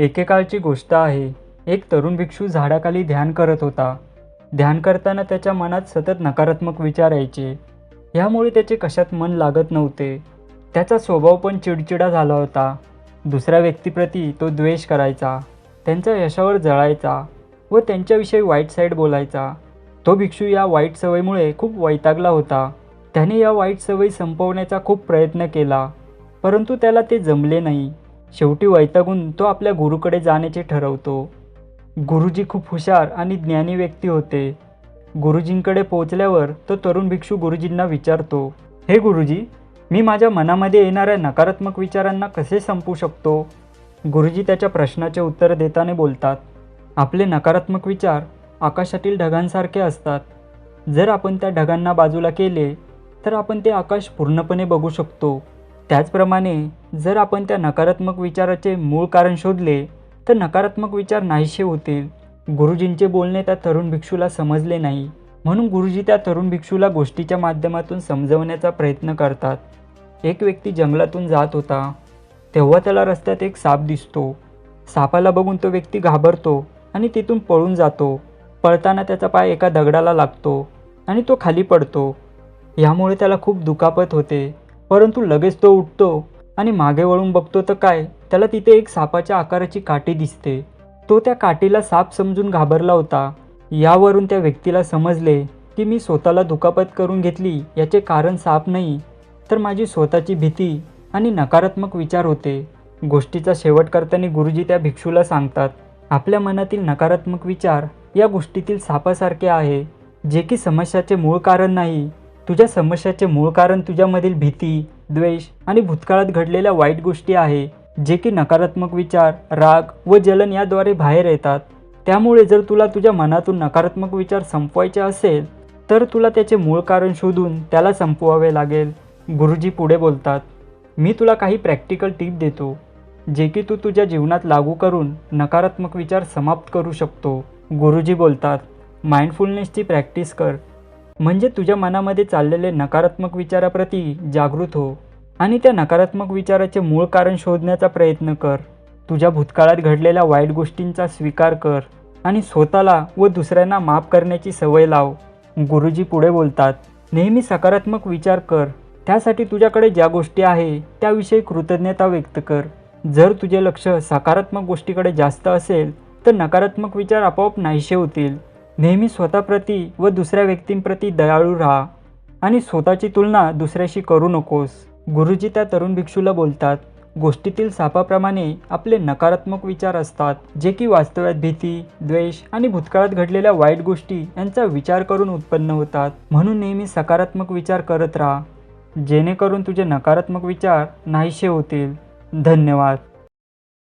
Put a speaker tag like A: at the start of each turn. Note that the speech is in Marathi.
A: एकेकाळची गोष्ट आहे. एक तरुण भिक्षू झाडाखाली ध्यान करत होता. ध्यान करताना त्याच्या मनात सतत नकारात्मक विचार यायचे. ह्यामुळे त्याचे कशात मन लागत नव्हते. त्याचा स्वभाव पण चिडचिडा झाला होता. दुसऱ्या व्यक्तीप्रती तो द्वेष करायचा. त्यांच्या यशावर जळायचा व त्यांच्याविषयी वाईट साईड बोलायचा. तो भिक्षू या वाईट सवयीमुळे खूप वैतागला होता. त्याने या वाईट सवयी संपवण्याचा खूप प्रयत्न केला. परंतु त्याला ते जमले नाही. शेवटी वैतागून तो आपल्या गुरुकडे जाण्याचे ठरवतो. गुरुजी खूप हुशार आणि ज्ञानी व्यक्ती होते. गुरुजींकडे पोहोचल्यावर तो तरुण भिक्षू गुरुजींना विचारतो हे गुरुजी मी माझ्या मनामध्ये येणाऱ्या नकारात्मक विचारांना कसे संपू शकतो? गुरुजी त्याच्या प्रश्नाचे उत्तर देताना बोलतात आपले नकारात्मक विचार आकाशातील ढगांसारखे असतात. जर आपण त्या ढगांना बाजूला केले तर आपण ते आकाश पूर्णपणे बघू शकतो. त्याचप्रमाणे जर आपण त्या नकारात्मक विचाराचे मूळ कारण शोधले तर नकारात्मक विचार नाहीसे होतील गुरुजींचे बोलणे त्या तरुण भिक्षूला समजले नाही म्हणून गुरुजी त्या तरुण भिक्षूला गोष्टीच्या माध्यमातून समजवण्याचा प्रयत्न करतात. एक व्यक्ती जंगलातून जात होता. तेव्हा त्याला रस्त्यात एक साप दिसतो. सापाला बघून तो व्यक्ती घाबरतो आणि तिथून पळून जातो. पळताना त्याचा पाय एका दगडाला लागतो आणि तो खाली पडतो. यामुळे त्याला खूप दुखापत होते. परंतु लगेच तो उठतो आणि मागे वळून बघतो तर काय त्याला तिथे एक सापाच्या आकाराची काठी दिसते. तो त्या काठीला साप समजून घाबरला होता. यावरून त्या व्यक्तीला समजले की मी स्वतःला दुखापत करून घेतली याचे कारण साप नाही तर माझी स्वतःची भीती आणि नकारात्मक विचार होते. गोष्टीचा शेवट करताना गुरुजी त्या भिक्षूला सांगतात आपल्या मनातील नकारात्मक विचार या गोष्टीतील सापासारखे आहे जे की समस्याचे मूळ कारण नाही. तुझ्या समस्याचे मूळ कारण तुझ्यामधील भीती द्वेष आणि भूतकाळात घडलेल्या वाईट गोष्टी आहे जे की नकारात्मक विचार राग व जलन याद्वारे बाहेर येतात. त्यामुळे जर तुला तुझ्या मनातून नकारात्मक विचार संपवायचे असेल तर तुला त्याचे मूळ कारण शोधून त्याला संपवावे लागेल. गुरुजी पुढे बोलतात मी तुला काही प्रॅक्टिकल टीप देतो जे की तू तुझ्या जीवनात लागू करून नकारात्मक विचार समाप्त करू शकतो. गुरुजी बोलतात माइंडफुलनेसची प्रॅक्टिस कर म्हणजे तुझ्या मनामध्ये चाललेले नकारात्मक विचाराप्रती जागृत हो आणि त्या नकारात्मक विचाराचे मूळ कारण शोधण्याचा प्रयत्न कर. तुझ्या भूतकाळात घडलेल्या वाईट गोष्टींचा स्वीकार कर आणि स्वतःला व दुसऱ्यांना माफ करण्याची सवय लाव. गुरुजी पुढे बोलतात नेहमी सकारात्मक विचार कर. त्यासाठी तुझ्याकडे ज्या गोष्टी आहे त्याविषयी कृतज्ञता व्यक्त कर. जर तुझे लक्ष सकारात्मक गोष्टीकडे जास्त असेल तर नकारात्मक विचार आपोआप नाहीसे होतील. नेहमी स्वतःप्रती व दुसऱ्या व्यक्तींप्रती दयाळू राहा आणि स्वतःची तुलना दुसऱ्याशी करू नकोस. गुरुजी त्या तरुण भिक्षूला बोलतात गोष्टीतील सापाप्रमाणे आपले नकारात्मक विचार असतात जे की वास्तव्यात भीती द्वेष आणि भूतकाळात घडलेल्या वाईट गोष्टी यांचा विचार करून उत्पन्न होतात. म्हणून नेहमी सकारात्मक विचार करत राहा. जेणेकरून तुझे नकारात्मक विचार नाहीसे होतील. धन्यवाद.